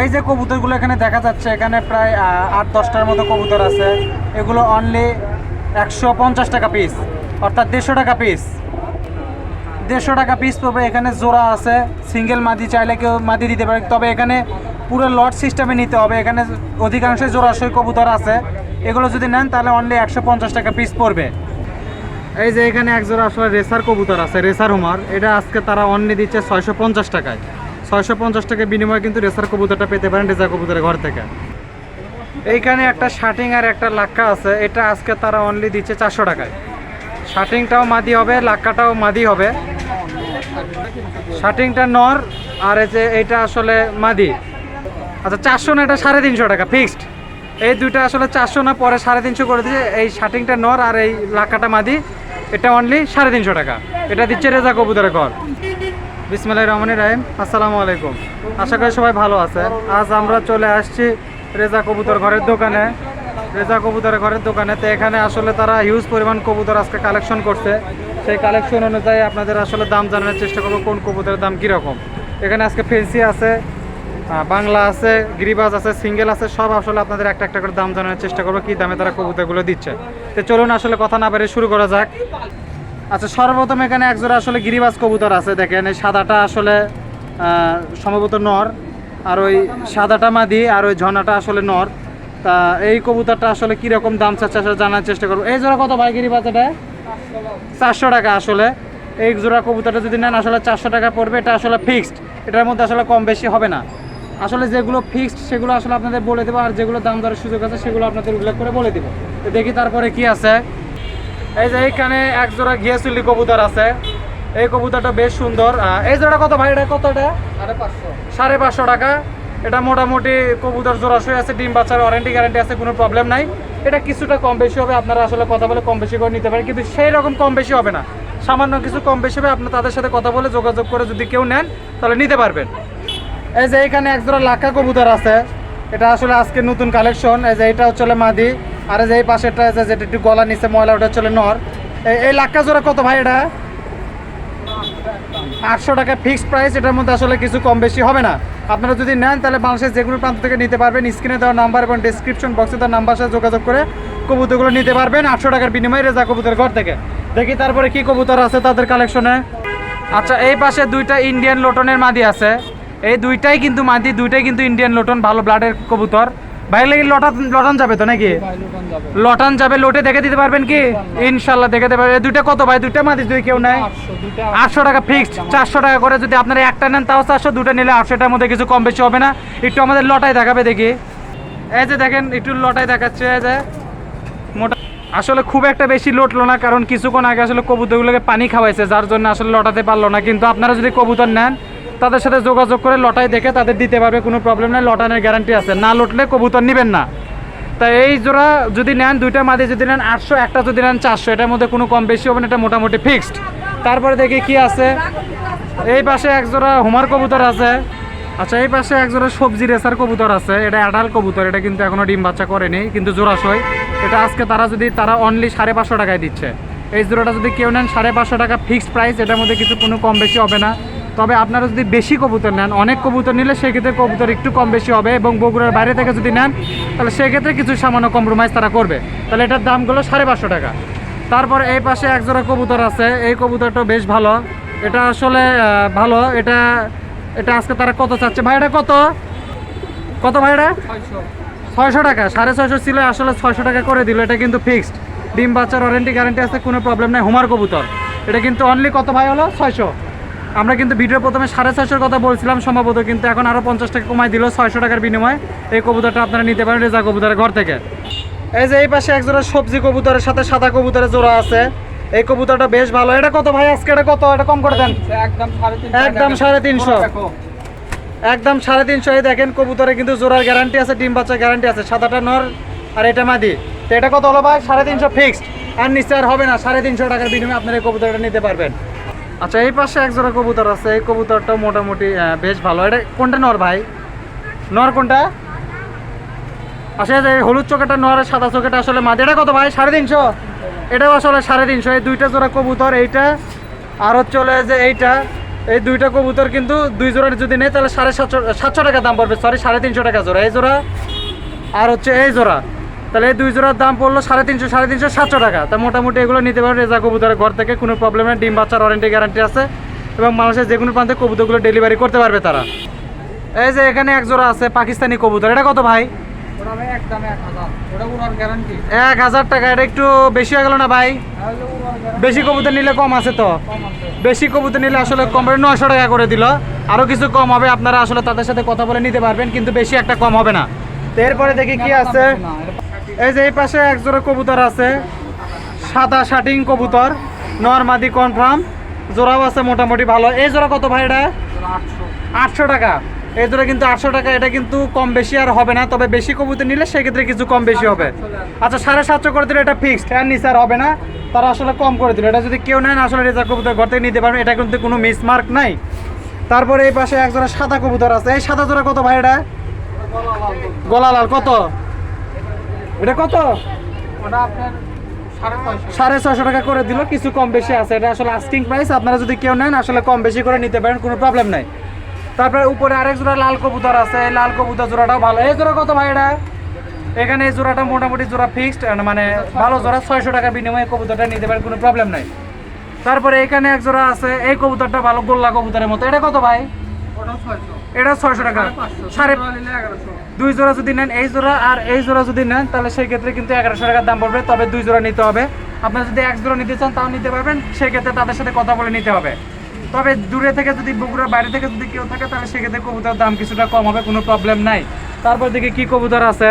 এই যে কবুতরগুলো এখানে দেখা যাচ্ছে, এখানে প্রায় আট, দশটার মতো কবুতর আছে। এগুলো অনলি একশো পঞ্চাশ টাকা পিস অর্থাৎ দেড়শো টাকা পিস দেড়শো টাকা পিস পড়বে এখানে জোড়া আছে। সিঙ্গেল মাদি চাইলে কেউ মাদি দিতে পারে, তবে এখানে পুরো লট সিস্টেমে নিতে হবে। এখানে অধিকাংশই জোড়াশই কবুতর আছে। এগুলো যদি নেন, তাহলে অনলি একশো পঞ্চাশ টাকা পিস পড়বে। এই যে এখানে এক জোড়া আসলে রেসার কবুতর আছে, রেসার হুমার। এটা আজকে তারা অনলি দিচ্ছে ছয়শো পঞ্চাশ টাকায়। ছয়শো পঞ্চাশ টাকার বিনিময়ে কিন্তু রেসার কবুতরটা পেতে পারেন রেসার কবুতরের ঘর থেকে। এইখানে একটা শার্টিং আর একটা লাক্কা আছে, এটা আজকে তারা অনলি দিচ্ছে চারশো টাকায়। শার্টিংটাও মাদি হবে, লাক্কাটাও মাদি হবে। শার্টিংটা নর, আর এই যে এইটা আসলে মাদি। আচ্ছা চারশো না এটা সাড়ে তিনশো টাকা ফিক্সড এই দুইটা আসলে চারশো না, পরে সাড়ে তিনশো করে দিচ্ছে। এই শার্টিংটা নর আর এই লাক্কাটা মাদি, এটা অনলি সাড়ে তিনশো টাকা। এটা দিচ্ছে রেজা কবুতরের ঘর। বিসমিল্লাহির রহমানির রাহিম। আসসালামু আলাইকুম। আশা করি সবাই ভালো আছে। আজ আমরা চলে আসছি রেজা কবুতর ঘরের দোকানে। রেজা কবুতরের ঘরের দোকানে তো এখানে আসলে তারা হিউজ পরিমাণ কবুতর আজকে কালেকশন করছে। সেই কালেকশন অনুযায়ী আপনাদের আসলে দাম জানানোর চেষ্টা করব, কোন কবুতরের দাম কীরকম। এখানে আজকে ফেন্সি আছে বাংলা আছে, গিরিবাজ আছে সিঙ্গেল আছে, সব আসলে আপনাদের একটা একটা করে দাম জানানোর চেষ্টা করব, কি দামে তারা কবুতরগুলো দিচ্ছে। তো চলুন আসলে কথা না বেরিয়ে শুরু করা যাক। আচ্ছা সর্বপ্রথম এখানে একজোড়া আসলে গিরিবাজ কবুতর আছে, দেখেন, এই সাদাটা আসলে সম্ভবত নর, আর ওই সাদাটা মাদি, আর ওই ঝর্ণাটা আসলে নর। তা এই কবুতরটা আসলে কীরকম দাম চাচ্ছে আসলে জানার চেষ্টা করব। এই জোড়া কত ভাই গিরিবাজ এটা? চারশো টাকা আসলে। এই জোড়া কবুতরটা যদি নেন, আসলে চারশো টাকা পড়বে। এটা আসলে ফিক্সড এটার মধ্যে আসলে কম বেশি হবে না। আসলে যেগুলো ফিক্সড সেগুলো আসলে আপনাদের বলে দেবো, আর যেগুলো দাম দরের সুযোগ আছে, সেগুলো আপনাদের উল্লেখ করে বলে দেবো। তো দেখি তারপরে কি আছে। এই যে এইখানে এক জোড়া ঘিয়াচুল্লি কবুতর আছে। এই কবুতরটা বেশ সুন্দর। এই জোড়া কত ভাই? এটা কত এটা? সাড়ে পাঁচশো। টাকা। এটা মোটামুটি কবুতর জোড়াশই আছে ডিম বাচ্চার ওয়ারেন্টি গ্যারান্টি আছে কোনো প্রবলেম নাই। এটা কিছুটা কম বেশি হবে আপনারা আসলে কথা বলে কম বেশি করে নিতে পারেন। কিন্তু সেই রকম কম বেশি হবে না। সামান্য কিছু কম বেশি হবে আপনার তাদের সাথে কথা বলে যোগাযোগ করে যদি কেউ নেন তাহলে নিতে পারবেন। এই যে এখানে এক জোড়া লাক্ষা কবুতর আছে। এটা আসলে আজকে নতুন কালেকশন এই যে এটা হচ্ছে মাদি। আর যে এই পাশেরটা আছে, যেটা একটু গলা নিচে ময়লা ওটা চলে নর। এই- লাক্ষা জোড়া কত ভাই এটা? আটশো টাকা ফিক্সড প্রাইস এটার মধ্যে আসলে কিছু কম বেশি হবে না। আপনারা যদি নেন, তাহলে বাংলাদেশের যে কোনো প্রান্ত থেকে নিতে পারবেন। স্ক্রিনে দেওয়া নাম্বার এবং ডিসক্রিপশন বক্সে তার নাম্বার সাথে যোগাযোগ করে কবুতরগুলো নিতে পারবেন। আটশো টাকার বিনিময়ে রেজা কবুতর ঘর থেকে। দেখি তারপরে কি কবুতর আছে তাদের কালেকশনে আচ্ছা এই পাশে দুইটা ইন্ডিয়ান লোটনের মাদি আছে। এই দুইটাই কিন্তু মাদি, দুইটাই কিন্তু ইন্ডিয়ান লোটন ভালো ব্লাডের কবুতর। ভাই লাগি লটান লটান যাবে তো নাকি? লটান যাবে। লোটে দেখে দিতে পারবেন কি? ইনশাল্লাহ দেখে দিতে পারবেন। এই দুইটা কত ভাই? দুইটা মাদি যদি কেউ নেয় আটশো। টাকা ফিক্সড চারশো টাকা করে যদি আপনারা একটা নেন তাও চারশো দুটো নিলে আটশোটার মধ্যে কিছু কম বেশি হবে না। একটু আমাদের লটাই দেখাবে দেখি। এই যে দেখেন একটু লটাই দেখাচ্ছে এই যে। মোটা আসলে খুব একটা বেশি লটলো না কারণ কিছুক্ষণ আগে আসলে কবুতরগুলোকে পানি খাওয়াইছে যার জন্য আসলে লটাতে পারল না। কিন্তু আপনারা যদি কবুতর নেন তাদের সাথে যোগাযোগ করে লটাই দেখে তাদের দিতে পারবে, কোনো প্রবলেম নেই লটানের গ্যারান্টি আছে। না লটলে কবুতর নেবেন না। তা এই জোড়া যদি নেন, দুইটা মাদি যদি নেন, আটশো, একটা যদি নেন, চারশো। এটার মধ্যে কোনো কম বেশি হবে না, এটা মোটামুটি ফিক্সড তারপরে দেখি কি আছে। এই পাশে এক জোড়া হুমার কবুতর আছে। আচ্ছা এই পাশে এক জোড়া সবজি রেসার কবুতর আছে। এটা অ্যাডাল কবুতর, এটা কিন্তু এখনও ডিম বাচ্চা করেনি, কিন্তু জোড়াশয় এটা আজকে তারা যদি, তারা অনলি সাড়ে পাঁচশো টাকায় দিচ্ছে। এই জোড়াটা যদি কেউ নেন, সাড়ে পাঁচশো টাকা ফিক্সড প্রাইস এটার মধ্যে কিছু কোনো কম বেশি হবে না। তবে আপনারা যদি বেশি কবুতর নেন, অনেক কবুতর নিলে সেক্ষেত্রে কবুতর একটু কম বেশি হবে এবং বগুড়ার বাইরে থেকে যদি নেন, তাহলে সেক্ষেত্রে কিছু সামান্য কম্প্রোমাইজ তারা করবে। তাহলে এটার দামগুলো সাড়ে পাঁচশো টাকা। তারপর এই পাশে এক জোড়া কবুতর আছে, এই কবুতরটা বেশ ভালো। এটা আসলে ভালো। এটা এটা আজকে তারা কত চাচ্ছে? ভাই এটা কত? কত ভাই এটা ছয়শো টাকা। সাড়ে ছয়শো ছিল, আসলে ছয়শো টাকা করে দিল। এটা কিন্তু ফিক্সড ডিম বাচ্চার ওয়ারেন্টি গ্যারেন্টি আছে, কোনো প্রবলেম নেই। হুমার কবুতর। এটা কিন্তু অনলি কত ভাই হলো? ছয়শো। আমরা কিন্তু ভিডিও প্রথমে সাড়ে ছয়শোর কথা বলছিলাম সম্ভবত কিন্তু এখন আরও পঞ্চাশ টাকা কমাই দিল ছয়শো টাকার বিনিময়ে। এই কবুতরটা আপনারা নিতে পারেন রেজা কবুতরের ঘর থেকে। এই যে এই পাশে এক জোড়া সবজি কবুতরের সাথে সাদা কবুতরের জোড়া আছে। এই কবুতরটা বেশ ভালো। এটা কত ভাই আজকে? এটা কত? এটা কম করে দেন। একদম সাড়ে তিনশো। একদম সাড়ে তিনশো। একদম সাড়ে তিনশো। এই দেখেন কবুতরে কিন্তু জোড়ার গ্যারান্টি আছে ডিম বাচ্চার গ্যারান্টি আছে। সাদাটা নর আর এটা মাদি। তো এটা কত হলো ভাই? সাড়ে তিনশো ফিক্সড আর নিশ্চয় আর হবে না। সাড়ে তিনশো টাকার বিনিময়ে আপনার এই কবুতরটা নিতে পারবেন। আচ্ছা এই পাশে এক জোড়া কবুতর আছে। এই কবুতরটা মোটামুটি বেশ ভালো। এটা কোনটা নর ভাই? নর কোনটা? আচ্ছা এই হলুদ চোখেটা নর সাদা চোখেটা আসলে মাদি। এটা কত ভাই? সাড়ে তিনশো। এটাও আসলে সাড়ে তিনশো। এই দুইটা জোড়া কবুতর, এইটা আর হচ্ছে যে এইটা। এই দুইটা কবুতর কিন্তু দুই জোড়া যদি নেই, তাহলে সাড়ে সাতশো সাতশো টাকা দাম পড়বে। সরি সাড়ে তিনশো টাকা জোড়া। এই জোড়া আর হচ্ছে এই জোড়া। তাহলে এই দুই জোড়ার দাম পড়ল সাড়ে তিনশো সাড়ে তিনশো সাতশো টাকা। তা মোটামুটি এগুলো নিতে পারেন রেজা কবুতরের ঘর থেকে কোনো প্রবলেম নেই ডিম বাচ্চার ওয়ারেন্টি গ্যারান্টি আছে এবং মানুষের যে কোনো প্রান্তে কবুতরগুলো ডেলিভারি করতে পারবে তারা। এই যে এখানে এক জোড়া আছে পাকিস্তানি কবুতর এটা কত ভাই? এক হাজার। টাকা এটা একটু বেশি হয়ে গেল না ভাই? বেশি কবুতর নিলে কম আছে তো? বেশি কবুতর নিলে আসলে কম নয়শো টাকা করে দিল। আরও কিছু কম হবে আপনারা আসলে তাদের সাথে কথা বলে নিতে পারবেন কিন্তু বেশি একটা কম হবে না। তো এরপরে দেখি কি আছে। এই যে এই পাশে এক কবুতর আছে, সাদা শাটিং কবুতর, নর্মাদি কনফার্ম জোড়াও আছে মোটামুটি ভালো। এই জোড়া কত ভাই এটা? আটশো টাকা। এই জোড়া কিন্তু আটশো টাকা, এটা কিন্তু কম বেশি আর হবে না, তবে বেশি কবুতর নিলে সেক্ষেত্রে কিছু কম বেশি হবে। আচ্ছা সাড়ে সাতশো করে দিলে এটা ফিক্সড আর নিচে আর হবে না। তারা আসলে কম করে দিল। এটা যদি কেউ নেন আসলে রেজার কবুতর ঘর থেকে নিতে পারবেন এটা কিন্তু কোনো মিসমার্ক নাই। তারপরে এই পাশে এক জোড়া সাদা কবুতর আছে। এই সাদা জোড়া কত ভাই এটা? গলা লাল কত? এটা কত? ওটা আপনার সাড়ে ছয়শো। ছশো টাকা করে দিল কিছু কম বেশি আছে। এটা আসলে আস্কিং প্রাইস আপনারা যদি কেউ নেন আসলে কম বেশি করে নিতে পারেন কোনো প্রবলেম নাই। তারপরে উপরে আরেক জোড়া লাল কবুতর আছে এই লাল কবুতর জোড়াটাও ভালো। এই জোড়া কত ভাই এটা? এখানে এই জোড়াটা মোটামুটি জোড়া ফিক্সড মানে ভালো জোড়া ছয়শো টাকা বিনিময়ে কবুতরটা নিতে পারেন কোনো প্রবলেম নাই। তারপরে এখানে এক জোড়া আছে এই কবুতরটা ভালো গোল্লা কবুতরের মতো। এটা কত ভাই? এটা ছয়শো টাকা। সাড়ে দুই জোড়া যদি নেন এই জোড়া আর এই জোড়া যদি নেন, তাহলে সেই ক্ষেত্রে কিন্তু এগারোশো টাকার দাম পড়বে, তবে দুই জোড়া নিতে হবে। আপনারা যদি এক জোড়া নিতে চান, তাও নিতে পারবেন, সেই ক্ষেত্রে তাদের সাথে কথা বলে নিতে হবে। তবে দূরে থেকে যদি, বগুড়ার বাইরে থেকে যদি কেউ থাকে, তাহলে সেক্ষেত্রে কবুতর দাম কিছুটা কম হবে, কোনো প্রবলেম নাই। তারপর দিকে কি কবুতর আছে।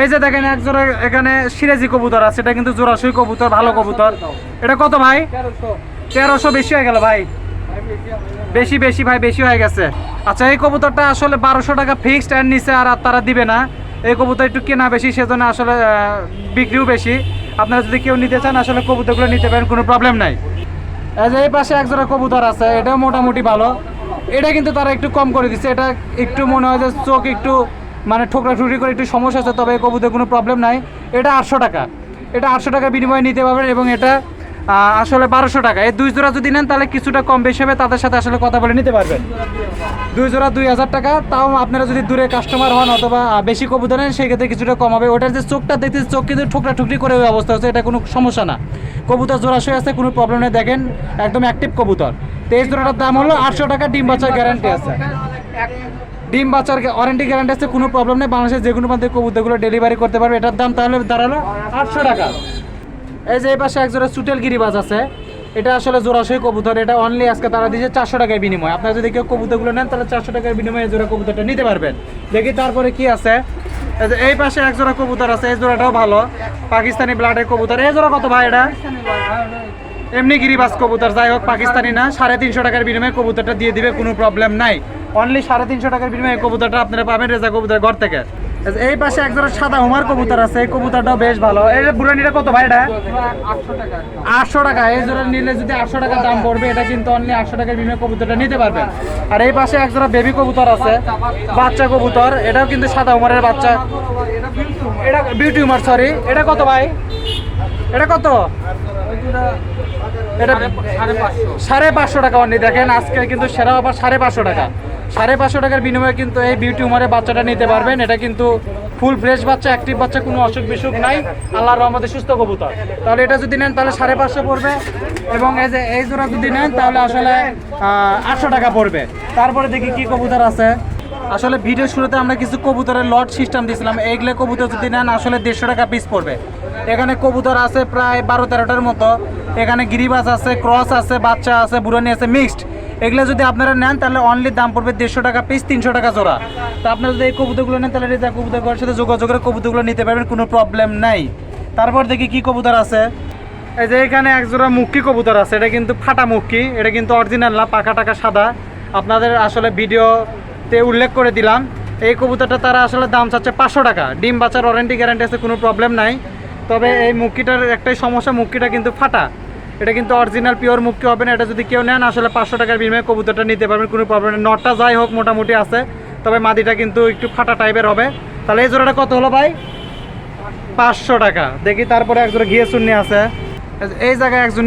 এই যে দেখেন, এক জোড়া এখানে সিরাজি কবুতর আছে, এটা কিন্তু জোড়াশুই কবুতর, ভালো কবুতর। এটা কত ভাই? তেরোশো বেশি হয়ে গেল ভাই। বেশি বেশি ভাই, বেশি হয়ে গেছে। আচ্ছা এই কবুতরটা আসলে বারোশো টাকা ফিক্সড এর নিচে আর তারা দিবে না। এই কবুতর একটু কেনা বেশি, সেজন্য আসলে বিক্রিও বেশি। আপনারা যদি কেউ নিতে চান, আসলে কবুতরগুলো নিতে পারেন, কোনো প্রবলেম নাই। যে এই পাশে এক জোড়া কবুতর আছে, এটাও মোটামুটি ভালো। এটা কিন্তু তারা একটু কম করে দিচ্ছে এটা একটু মনে হয় যে চোখ একটু মানে ঠোকরা ঠুকরি করে একটু সমস্যা আছে, তবে এই কবুতর কোনো প্রবলেম নাই। এটা আটশো টাকা। এটা আটশো টাকা বিনিময়ে নিতে পারবেন এবং এটা আসলে বারোশো টাকা। এই দুই জোড়া যদি নেন, তাহলে কিছুটা কম বেশি হবে। তাদের সাথে আসলে কথা বলে নিতে পারবেন। দুই জোড়া দুই হাজার টাকা। তাও আপনারা যদি দূরে কাস্টমার হন অথবা বেশি কবুতর নেন সেই ক্ষেত্রে কিছুটা কম হবে। ওটার যে চোখটা দেখতে চোখ কিন্তু ঠোকরা ঠুকরি করে ওই অবস্থা হচ্ছে। এটা কোনো সমস্যা না। কবুতর জোড়াশয় আছে, কোনো প্রবলেম নেই। দেখেন, একদম অ্যাক্টিভ কবুতর। তেইশ জোড়াটার দাম হলো আটশো টাকা। ডিম বাচ্চার গ্যারান্টি আছে। ডিম বাচ্চার ওয়ারেন্টি গ্যারান্টি আছে, কোনো প্রবলেম নেই। বাংলাদেশের যে কোনো প্রান্তে কবুতরগুলো ডেলিভারি করতে পারবে। এটার দাম তাহলে দাঁড়াল আটশো টাকা। এই যে এই পাশে এক জোড়া চুটেল গিরিবাজ আছে। এটা আসলে জোড়াশই কবুতর, এটা অনলি আজকে তারা দিয়েছে চারশো টাকার বিনিময়। আপনারা যদি কেউ কবুতরগুলো নেন, তাহলে চারশো টাকার বিনিময়ে জোড়া কবুতরটা নিতে পারবেন। দেখি তারপরে কি আছে। এই পাশে এক জোড়া কবুতর আছে, এই জোড়াটাও ভালো। পাকিস্তানি ব্লাডের কবুতর। এই জোড়া কত ভাই এটা? এমনি গিরিবাজ কবুতর, যাই হোক, পাকিস্তানি না। সাড়ে তিনশো টাকার বিনিময়ে কবুতরটা দিয়ে দিবে, কোনো প্রবলেম নাই। অনলি সাড়ে তিনশো টাকার বিনিময়ে কবুতরটা আপনারা পাবেন রেজা কবুতর ঘর থেকে। এই পাশে এক জোড়া সাদা হুমার কবুতর আছে এই কবুতরটাও বেশ ভালো। এই বুড়ানিটা কত ভাই এটা? আটশো টাকা এই জোড়া নিলে যদি আটশো টাকা দাম পড়বে এটা কিন্তু অনলি আটশো টাকার বিনিময়ে কবুতরটা নিতে পারবেন। আর এই পাশে এক জোড়া বেবি কবুতর আছে বাচ্চা কবুতর এটাও কিন্তু সাদা উমারের বাচ্চা। এটা বিউটি উমার সরি এটা কত ভাই? এটা কত? এটা সাড়ে পাঁচশো। টাকা অনলি দেখেন আজকে কিন্তু সেরা অফার সাড়ে পাঁচশো টাকা। সাড়ে পাঁচশো টাকার বিনিময়ে কিন্তু এই বিউটি উমারের বাচ্চাটা নিতে পারবেন। এটা কিন্তু ফুল ফ্রেশ বাচ্চা অ্যাক্টিভ বাচ্চা, কোনো অসুখ বিসুখ নাই। আল্লাহর রহমতে সুস্থ কবুতর। তাহলে এটা যদি নেন, তাহলে সাড়ে পাঁচশো পড়বে। এবং এই যে, এই জোড়া যদি নেন, তাহলে আসলে আটশো টাকা পড়বে। তারপরে দেখি কি কবুতর আছে। আসলে ভিডিও শুরুতে আমরা কিছু কবুতরের লট সিস্টেম দিয়েছিলাম এইগুলো কবুতর যদি নেন, আসলে দেড়শো টাকা পিস পড়বে। এখানে কবুতর আছে প্রায় বারো তেরোটার মতো। এখানে গিরিবাস আছে, ক্রস আছে, বাচ্চা আছে বুড়ানি আছে মিক্সড এগুলো যদি আপনারা নেন, তাহলে অনলি দাম পড়বে দেড়শো টাকা পিস তিনশো টাকা জোড়া। তো আপনারা যদি এই কবুতরগুলো নেন, তাহলে রেজা কবুতর ঘরের সাথে যোগাযোগের কবুতরগুলো নিতে পারবেন, কোনো প্রবলেম নাই। তারপর দেখি কি কবুতর আছে। এই যে এখানে এক জোড়া মুক্কি কবুতর আছে, এটা কিন্তু ফাটা মুক্কি, এটা কিন্তু অরিজিনাল না, পাকা টাকা সাদা। আপনাদের আসলে ভিডিওতে উল্লেখ করে দিলাম। এই কবুতরটা তারা আসলে দাম চাচ্ছে পাঁচশো টাকা। ডিম বাচ্চার ওয়ারেন্টি গ্যারান্টি আছে, কোনো প্রবলেম নাই। তবে এই মুক্কিটার একটাই সমস্যা, মুক্কিটা কিন্তু ফাটা। এটা কিন্তু অরিজিনাল পিওর মুক্তি হবে না। এটা যদি কেউ নেন, আসলে পাঁচশো টাকার বিনিময়ে কবুতরটা নিতে পারবেন, কোনো প্রবলেম নেই। নটটা যাই হোক, মোটামুটি আছে। তবে মাদিটা কিন্তু একটু ফাটা টাইপের হবে। তাহলে এই জোড়াটা কত হলো ভাই? পাঁচশো টাকা। দেখি তারপরে এক জোড়া ঘিয়ে শূন্য আছে। এই জায়গায় একজন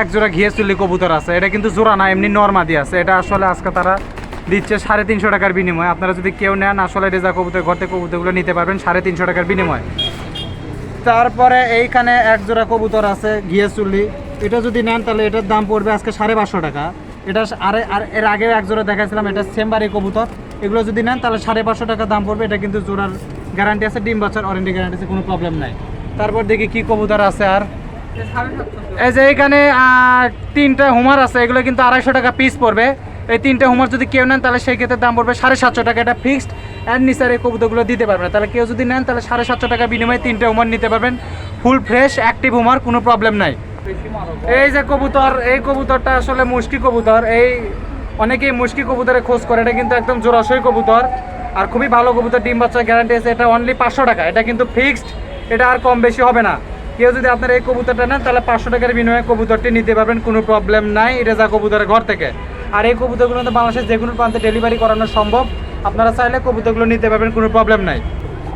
এক জোড়া ঘিয়ে চুল্লি কবুতর আছে। এটা কিন্তু জোড়া না, এমনি নর্মাদি আছে। এটা আসলে আজকে তারা দিচ্ছে সাড়ে তিনশো টাকার বিনিময়ে। আপনারা যদি কেউ নেন, আসলে রেজা কবুতর ঘর থেকে কবুতরগুলো নিতে পারবেন সাড়ে তিনশো টাকার বিনিময়ে। তারপরে এইখানে এক জোড়া কবুতর আছে ঘিয়ে চুল্লি এটা যদি নেন তাহলে এটার দাম পড়বে আজকে সাড়ে পাঁচশো টাকা। এটা আরে আর এর আগে এক জোড়া দেখাছিলাম এটা সেমবারি কবুতর। এগুলো যদি নেন তাহলে সাড়ে পাঁচশো টাকা দাম পড়বে। এটা কিন্তু জোড়ার গ্যারান্টি আছে ডিম বাচ্চার ওয়ারেন্টি গ্যারান্টি আছে কোনো প্রবলেম নাই। তারপর দেখি কি কবুতর আছে আর। এই যে আহ, তিনটা হুমার আছে এগুলো কিন্তু আড়াইশো টাকা পিস পড়বে। এই তিনটা হুমার যদি কেউ নেন তাহলে সেই ক্ষেত্রে দাম পড়বে সাড়ে সাতশো টাকা। এটা ফিক্সড অ্যান্ড নিচার এই কবুতরগুলো দিতে পারবেন তাহলে কেউ যদি নেন, তাহলে সাড়ে সাতশো টাকা বিনিময়ে তিনটে হুমার নিতে পারবেন। ফুল ফ্রেশ অ্যাক্টিভ হুমার, কোনো প্রবলেম নাই। এই যে কবুতর, এই কবুতরটা আসলে মুশকি কবুতর। এই অনেকেই মুশকি কবুতরে খোঁজ করে, এটা কিন্তু একদম জোড়াশই কবুতর। আর খুবই ভালো কবুতর, ডিম বাচ্চা গ্যারান্টি আছে, এটা অনলি পাঁচশো টাকা। এটা কিন্তু ফিক্সড এটা আর কম বেশি হবে না। কেউ যদি আপনার এই কবুতরটা নেন, তাহলে পাঁচশো টাকার বিনিময়ে কবুতরটি নিতে পারবেন, কোনো প্রবলেম নাই, এটা যা কবুতরের ঘর থেকে। আর এই কবুতরগুলো বাংলাদেশের যে কোনো প্রান্তে ডেলিভারি করানো সম্ভব। আপনারা চাইলে কবুতরগুলো নিতে পারবেন, কোনো প্রবলেম নাই।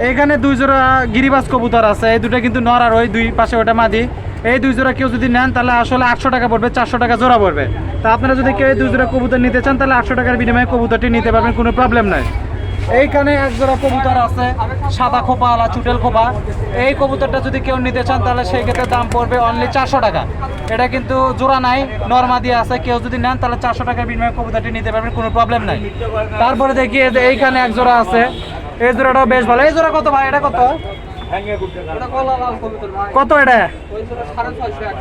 এইখানে দুই জোড়া গিরিবাস কবুতর আছে, এই দুটো কিন্তু নর আর ওই দুই পাশে ওটা মাদি। এই দুই জোড়া কেউ যদি নেন, তাহলে আসলে আটশো টাকা পড়বে, চারশো টাকা জোড়া পড়বে। তা আপনারা যদি কেউ এই দুই জোড়া কবুতর নিতে চান, তাহলে আটশো টাকার বিনিময়ে কবুতরটি নিতে পারবেন, কোনো প্রবলেম নাই। এইখানে এক জোড়া কবুতর আছে, সাদা খোপা আলা চুটেল খোপা। এই কবুতরটা যদি কেউ নিতে চান, তাহলে সেই ক্ষেত্রে দাম পড়বে অনলি চারশো টাকা। এটা কিন্তু জোড়া নাই, নর্মা দিয়ে আছে। কেউ যদি নেন, তাহলে চারশো টাকার বিনিময়ে কবুতরটি নিতে পারবেন, কোনো প্রবলেম নাই। তারপরে দেখি এই এইখানে এক জোড়া আছে। এই জোড়াটাও বেশ ভালো। এই জোড়া কত ভাই? এটা কত? কত এটা?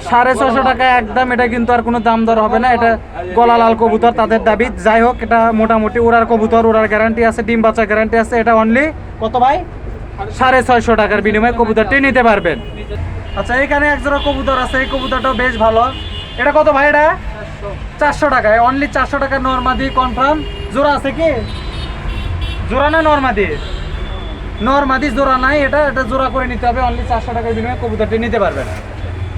সাড়ে ছশো টাকা, একদম। এটা কিন্তু আর কোনো দাম দর হবে না। এটা গলা লাল কবুতর, তাদের দাবি। যাই হোক, এটা মোটামুটি ওরার কবুতর ওরার গ্যারান্টি আছে, ডিম বাচ্চা গ্যারান্টি আছে। এটা অনলি কত ভাই? সাড়ে ছয়শো টাকার বিনিময়ে কবুতরটি নিতে পারবেন। আচ্ছা এখানে এক জোড়া কবুতর আছে। এই কবুতরটাও বেশ ভালো। এটা কত ভাই এটা? চারশো চারশো টাকায়। অনলি চারশো টাকা নর্মাদি কনফার্ম জোড়া আছে কি? জোড়া না নর্মাদি নর্মাদি জোড়া নাই এটা এটা জোড়া করে নিতে হবে অনলি চারশো টাকার বিনিময়ে কবুতরটি নিতে পারবেন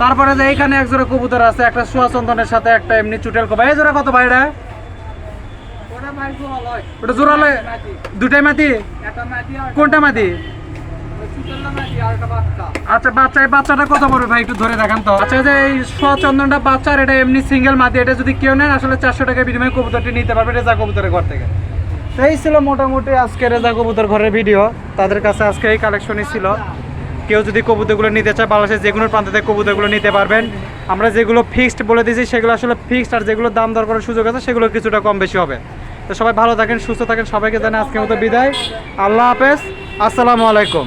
তারপরে যে এইখানে এক জোড়া কবুতর আছে একটা সোয়া চন্দনের সাথে একটা এমনি চুটেল কবা এই জোড়া কত ভাই এটা? ওটা জোড়া লয়। দুটাই মাটি কোনটা মাটি আচ্ছা বাচ্চা এই বাচ্চাটা কত পড়বে ভাই? একটু ধরে দেখান তো। আচ্ছা যে এই সোয়া চন্দনটা বাচ্চা আর এটা এমনি সিঙ্গেল মাটি এটা যদি কেউ নেন আসলে চারশো টাকার বিনিময়ে কবুতরটি নিতে পারবে রেজা কবুতরের ঘর থেকে। এই ছিল মোটামুটি আজকে রেজা কবুতর ঘরের ভিডিও তাদের কাছে আজকে এই কালেকশনই ছিল। কেউ যদি কবুতরগুলো নিতে চায়, বাংলাদেশের যে কোনো প্রান্ত থেকে কবুতরগুলো নিতে পারবেন। আমরা যেগুলো ফিক্সড বলে দিয়েছি, সেগুলো আসলে ফিক্সড আর যেগুলো দাম দর করার সুযোগ আছে, সেগুলো কিছুটা কম বেশি হবে। তো সবাই ভালো থাকেন, সুস্থ থাকেন। সবাইকে জানে আজকের মতো বিদায়। আল্লাহ হাফেজ। আসসালামু আলাইকুম।